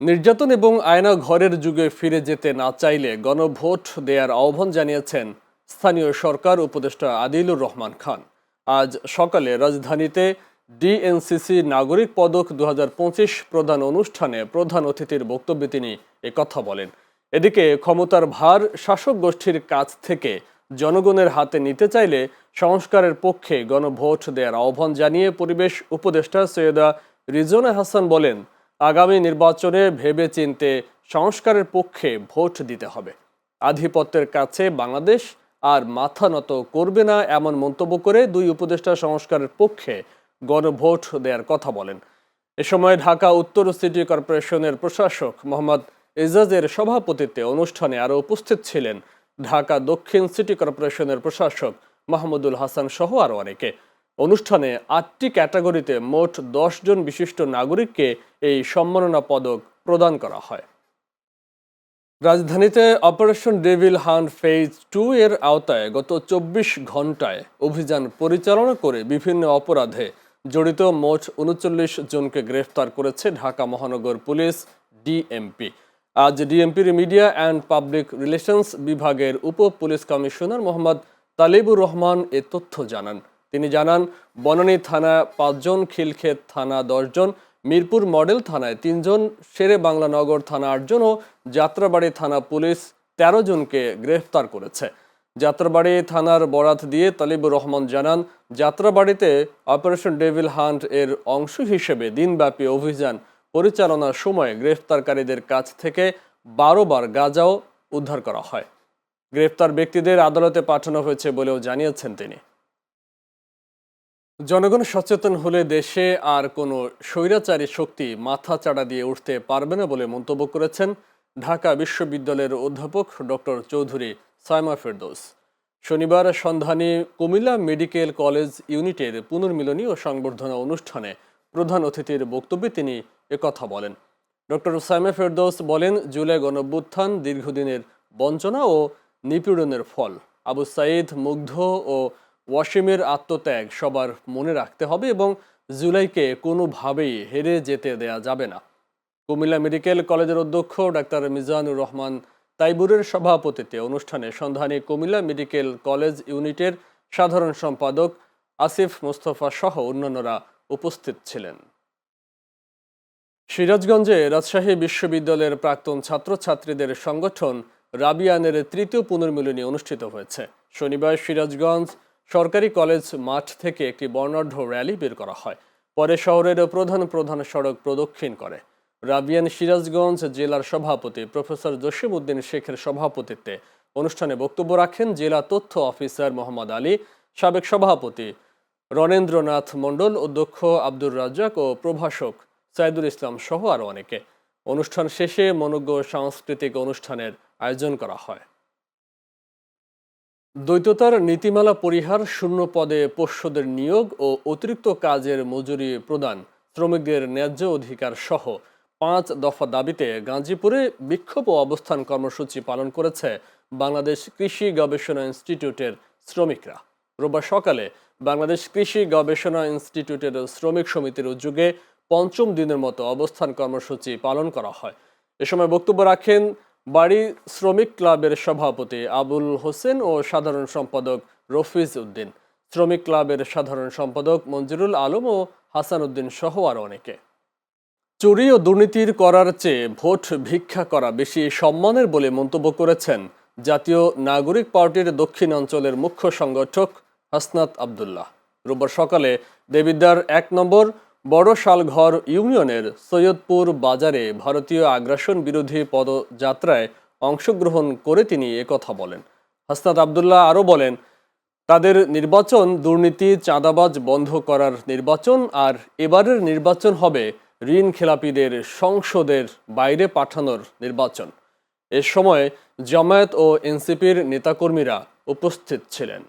নির্যাতন এবং আয়না ঘরের যুগে ফিরে যেতে না চাইলে গণভোট দেয়ার আহ্বান জানিয়েছেন স্থানীয় সরকার উপদেষ্টা আদিলুর রহমান খান। আজ সকালে রাজধানীতে ডিএনসিসি নাগরিক পদক দু প্রদান অনুষ্ঠানে প্রধান অতিথির বক্তব্যে তিনি কথা বলেন। এদিকে ক্ষমতার ভার শাসক গোষ্ঠীর কাছ থেকে জনগণের হাতে নিতে চাইলে সংস্কারের পক্ষে গণভোট দেওয়ার আহ্বান জানিয়ে পরিবেশ উপদেষ্টা সৈয়দা রিজওয়ানা হাসান বলেন আগামী নির্বাচনে ভেবে চিনতে সংস্কারের পক্ষে ভোট দিতে হবে। আধিপত্যের কাছে বাংলাদেশ আর মাথা নত করবে না এমন মন্তব্য করে দুই উপদেষ্টা সংস্কারের পক্ষে গণভোট দেওয়ার কথা বলেন। এ সময় ঢাকা উত্তর সিটি কর্পোরেশনের প্রশাসক মোহাম্মদ এজাজের সভাপতিত্বে অনুষ্ঠানে আরও উপস্থিত ছিলেন ঢাকা দক্ষিণ সিটি কর্পোরেশনের প্রশাসক মাহমুদুল হাসান সহ আরও অনেকে। অনুষ্ঠানে আটটি ক্যাটাগরিতে মোট জন বিশিষ্ট নাগরিককে এই সম্মাননা পদক প্রদান করা হয়। রাজধানীতে operation devil hunt phase two এর আওতায় গত চব্বিশ ঘন্টায় অভিযান পরিচালনা করে বিভিন্ন অপরাধে জড়িত মোট উনচল্লিশ জনকে গ্রেফতার করেছে ঢাকা মহানগর পুলিশ ডিএমপি। আজ ডিএমপির মিডিয়া অ্যান্ড পাবলিক রিলেশনস বিভাগের উপ পুলিশ কমিশনার মোহাম্মদ তালিবুর রহমান এ তথ্য জানান। তিনি জানান, বনানী থানা পাঁচজন, খিলক্ষেত থানা দশজন, মিরপুর মডেল থানায় তিনজন, শেরে বাংলা নগর থানা আটজন ও যাত্রাবাড়ি থানা পুলিশ তেরো জনকে গ্রেফতার করেছে। যাত্রাবাড়ি থানার বরাত দিয়ে তালিবুর রহমান জানান, যাত্রাবাড়িতে অপারেশন ডেভিল হান্ট এর অংশ হিসেবে দিনব্যাপী অভিযান পরিচালনার সময় গ্রেফতারকারীদের কাছ থেকে বারো বার গাঁজাও উদ্ধার করা হয়। গ্রেফতার ব্যক্তিদের আদালতে পাঠানো হয়েছে বলেও জানিয়েছেন তিনি। জনগণ সচেতন হলে দেশে আর কোনো স্বৈরাচারী শক্তি মাথা চাড়া দিয়ে উঠতে পারবে না বলে মন্তব্য করেছেন ঢাকা বিশ্ববিদ্যালয়ের অধ্যাপক ডক্টর চৌধুরী সাইমা ফেরদৌস। শনিবার সন্ধানী কুমিল্লা মেডিকেল কলেজ ইউনিটের পুনর্মিলনী ও সংবর্ধনা অনুষ্ঠানে প্রধান অতিথির বক্তব্যে তিনি একথা বলেন। ডক্টর সাইমা ফেরদৌস বলেন, জুলাই গণভ্যুত্থান দীর্ঘদিনের বঞ্চনা ও নিপীড়নের ফল। আবু সাইদ মুগ্ধ ও ওয়াসিমের আত্মত্যাগ সবার মনে রাখতে হবে এবং জুলাইকে কোনোভাবেই হেরে যেতে দেয়া যাবে না। কুমিল্লা মেডিকেল কলেজের অধ্যক্ষ ডাক্তার মিজানুর রহমান তাইবুরের সভাপতিত্বে অনুষ্ঠানে সন্ধানী কুমিল্লা মেডিকেল কলেজ ইউনিটের সাধারণ সম্পাদক আসিফ মোস্তফা সহ অন্যান্যরা উপস্থিত ছিলেন। সিরাজগঞ্জে রাজশাহী বিশ্ববিদ্যালয়ের প্রাক্তন ছাত্রছাত্রীদের সংগঠন রাবিয়ানের তৃতীয় পুনর্মিলনী অনুষ্ঠিত হয়েছে। শনিবার সিরাজগঞ্জ সরকারি কলেজ মাঠ থেকে একটি বর্ণাঢ্য র্যালি বের করা হয়। পরে শহরের প্রধান প্রধান সড়ক প্রদক্ষিণ করে। রাবিয়ান সিরাজগঞ্জ জেলার সভাপতি প্রফেসর জসিম উদ্দিন শেখের সভাপতিত্বে অনুষ্ঠানে বক্তব্য রাখেন জেলা তথ্য অফিসার মোহাম্মদ আলী, সাবেক সভাপতি রণেন্দ্রনাথ মণ্ডল, অধ্যক্ষ আব্দুর রাজ্জাক ও প্রভাষক সাইদুল ইসলাম সহ আরও অনেকে। অনুষ্ঠান শেষে মনোজ্ঞ সাংস্কৃতিক অনুষ্ঠানের আয়োজন করা হয়। দ্বৈততার নীতিমালা পরিহার শূন্য পদে পোষ্যদের নিয়োগ ও অতিরিক্ত কাজের মজুরি প্রদান শ্রমিকদের ন্যায্য অধিকার সহ পাঁচ দফা দাবিতে গাজীপুরে বিক্ষোভ ও অবস্থান কর্মসূচি পালন করেছে বাংলাদেশ কৃষি গবেষণা ইনস্টিটিউটের শ্রমিকরা। রোববার সকালে বাংলাদেশ কৃষি গবেষণা ইনস্টিটিউটের শ্রমিক সমিতির উদ্যোগে পঞ্চম দিনের মতো অবস্থান কর্মসূচি পালন করা হয়। এ সময় বক্তব্য রাখেন বাড়ি শ্রমিক ক্লাবের সভাপতি আবুল হোসেন ও সাধারণ সম্পাদক রফিজ উদ্দিন। শ্রমিক ক্লাবের সাধারণ সম্পাদক মঞ্জুরুল আলম ও হাসান উদ্দিন সহ আরও অনেকে। চুরি ও দুর্নীতির করার চেয়ে ভোট ভিক্ষা করা বেশি সম্মানের বলে মন্তব্য করেছেন জাতীয় নাগরিক পার্টির দক্ষিণ অঞ্চলের মুখ্য সংগঠক হাসনাত আবদুল্লাহ। রোববার সকালে দেবিদ্দার এক নম্বর বড় শালঘর ইউনিয়নের সৈয়দপুর বাজারে ভারতীয় আগ্রাসন বিরোধী পদযাত্রায় অংশগ্রহণ করে তিনি একথা বলেন। হাসনাত আবদুল্লাহ আরও বলেন, তাদের নির্বাচন দুর্নীতি, চাঁদাবাজ বন্ধ করার নির্বাচন, আর এবারের নির্বাচন হবে ঋণ খেলাপিদের সংসদের বাইরে পাঠানোর নির্বাচন। এ সময় জামায়াত ও এনসিপির নেতাকর্মীরা উপস্থিত ছিলেন।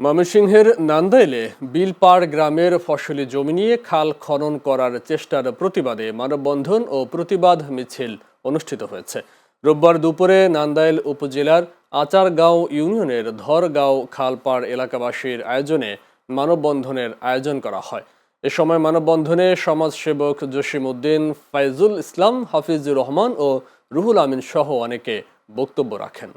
ময়মনসিংহের নান্দাইলে বিলপাড় গ্রামের ফসলি জমি নিয়ে খাল খনন করার চেষ্টার প্রতিবাদে মানববন্ধন ও প্রতিবাদ মিছিল অনুষ্ঠিত হয়েছে। রোববার দুপুরে নান্দাইল উপজেলার আচারগাঁও ইউনিয়নের ধরগাঁও খালপাড় এলাকাবাসীর আয়োজনে মানববন্ধনের আয়োজন করা হয়। এ সময় মানববন্ধনে সমাজসেবক জসিম উদ্দিন ফাইজুল ইসলাম, হাফিজুর রহমান ও রুহুল আমিন সহ অনেকে বক্তব্য রাখেন।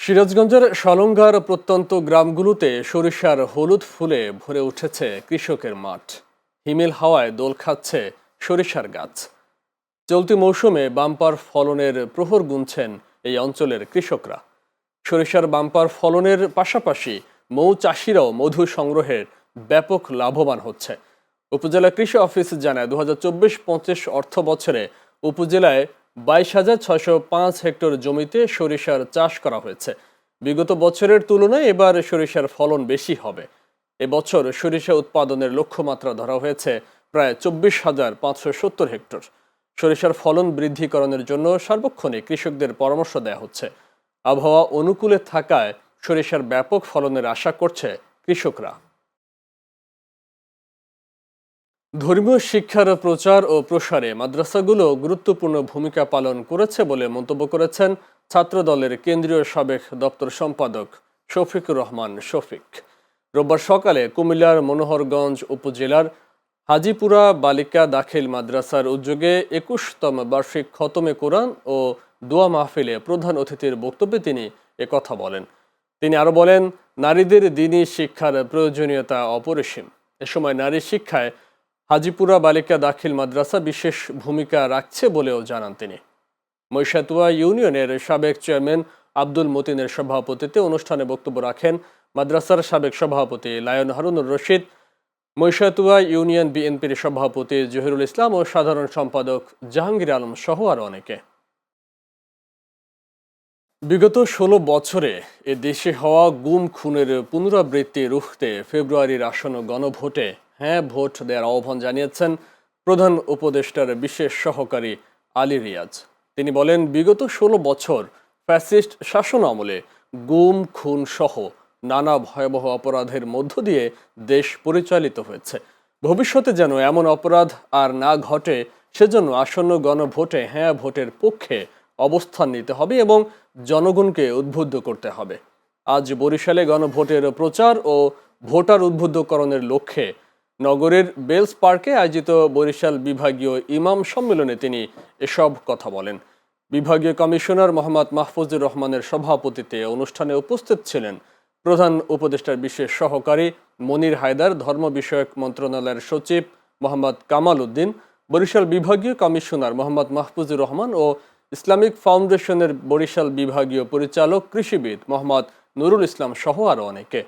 সিরাজগঞ্জের সলঙ্গার প্রত্যন্ত গ্রামগুলোতে সরিষার হলুদ ফুলে ভরে উঠেছে কৃষকের মাঠ। হিমেল হাওয়ায় দোল খাচ্ছে সরিষার গাছ। চলতি মৌসুমে বাম্পার ফলনের প্রহর গুনছেন এই অঞ্চলের কৃষকরা। সরিষার বাম্পার ফলনের পাশাপাশি মৌ চাষিরাও মধু সংগ্রহের ব্যাপক লাভবান হচ্ছে। উপজেলা কৃষি অফিস জানায় দু হাজার চব্বিশ পঁচিশ অর্থ বছরে উপজেলায় বাইশ হাজার ছশো পাঁচ হেক্টর জমিতে সরিষার চাষ করা হয়েছে। বিগত বছরের তুলনায় এবার সরিষার ফলন বেশি হবে। এবছর সরিষা উৎপাদনের লক্ষ্যমাত্রা ধরা হয়েছে প্রায় চব্বিশ হাজার পাঁচশো সত্তর হেক্টর। সরিষার ফলন বৃদ্ধিকরণের জন্য সার্বক্ষণিক কৃষকদের পরামর্শ দেওয়া হচ্ছে। আবহাওয়া অনুকূলে থাকায় সরিষার ব্যাপক ফলনের আশা করছে কৃষকরা। ধর্মীয় শিক্ষার প্রচার ও প্রসারে মাদ্রাসাগুলো গুরুত্বপূর্ণ ভূমিকা পালন করেছে বলে মন্তব্য করেছেন ছাত্রদলের কেন্দ্রীয় সাবেক দপ্তর সম্পাদক শফিকুর রহমান শফিক। রোববার সকালে কুমিল্লার মনোহরগঞ্জ উপজেলার হাজিপুরা বালিকা দাখিল মাদ্রাসার উদ্যোগে একুশতম বার্ষিক খতমে কোরআন ও দোয়া মাহফিলে প্রধান অতিথির বক্তব্যে তিনি একথা বলেন। তিনি আরও বলেন, নারীদের দিনই শিক্ষার প্রয়োজনীয়তা অপরিসীম। এ সময় নারী শিক্ষায় হাজিপুরা বালিকা দাখিল মাদ্রাসা বিশেষ ভূমিকা রাখছে বলেও জানান তিনি। মৈশাতুয়া ইউনিয়নের সাবেক চেয়ারম্যান আব্দুল মতিনের সভাপতিত্বে অনুষ্ঠানে বক্তব্য রাখেন মাদ্রাসার সাবেক সভাপতি লায়ন হারুনুর রশিদ মৈশাতুয়া ইউনিয়ন বিএনপির সভাপতি জহিরুল ইসলাম ও সাধারণ সম্পাদক জাহাঙ্গীর আলম সহ আরও অনেকে। বিগত ষোলো বছরে এ দেশে হওয়া গুম খুনের পুনরাবৃত্তি রুখতে ফেব্রুয়ারির আসন্ন গণভোটে হ্যাঁ ভোট দেওয়ার আহ্বান জানিয়েছেন প্রধান উপদেষ্টার বিশেষ সহকারী আলী রিয়াজ। তিনি বলেন, বিগত ষোলো বছর ফ্যাসিস্ট শাসন আমলে গুম, খুন সহ নানা ভয়াবহ অপরাধের মধ্য দিয়ে দেশ পরিচালিত হয়েছে। ভবিষ্যতে যেন এমন অপরাধ আর না ঘটে, সেজন্য আসন্ন গণভোটে হ্যাঁ ভোটের পক্ষে অবস্থান নিতে হবে এবং জনগণকে উদ্বুদ্ধ করতে হবে। আজ বরিশালে গণভোটের প্রচার ও ভোটার উদ্বুদ্ধকরণের লক্ষ্যে নগরের বেলস পার্কে আয়োজিত বরিশাল বিভাগীয় ইমাম সম্মেলনে তিনি এসব কথা বলেন। বিভাগীয় কমিশনার মোহাম্মদ মাহফুজুর রহমানের সভাপতিত্বে অনুষ্ঠানে উপস্থিত ছিলেন প্রধান উপদেষ্টার বিশেষ সহকারী মনির হায়দার, ধর্ম বিষয়ক মন্ত্রণালয়ের সচিব মোহাম্মদ কামাল উদ্দিন, বরিশাল বিভাগীয় কমিশনার মোহাম্মদ মাহফুজুর রহমান ও ইসলামিক ফাউন্ডেশনের বরিশাল বিভাগীয় পরিচালক কৃষিবিদ মোহাম্মদ নুরুল ইসলাম সহ আরও অনেকে।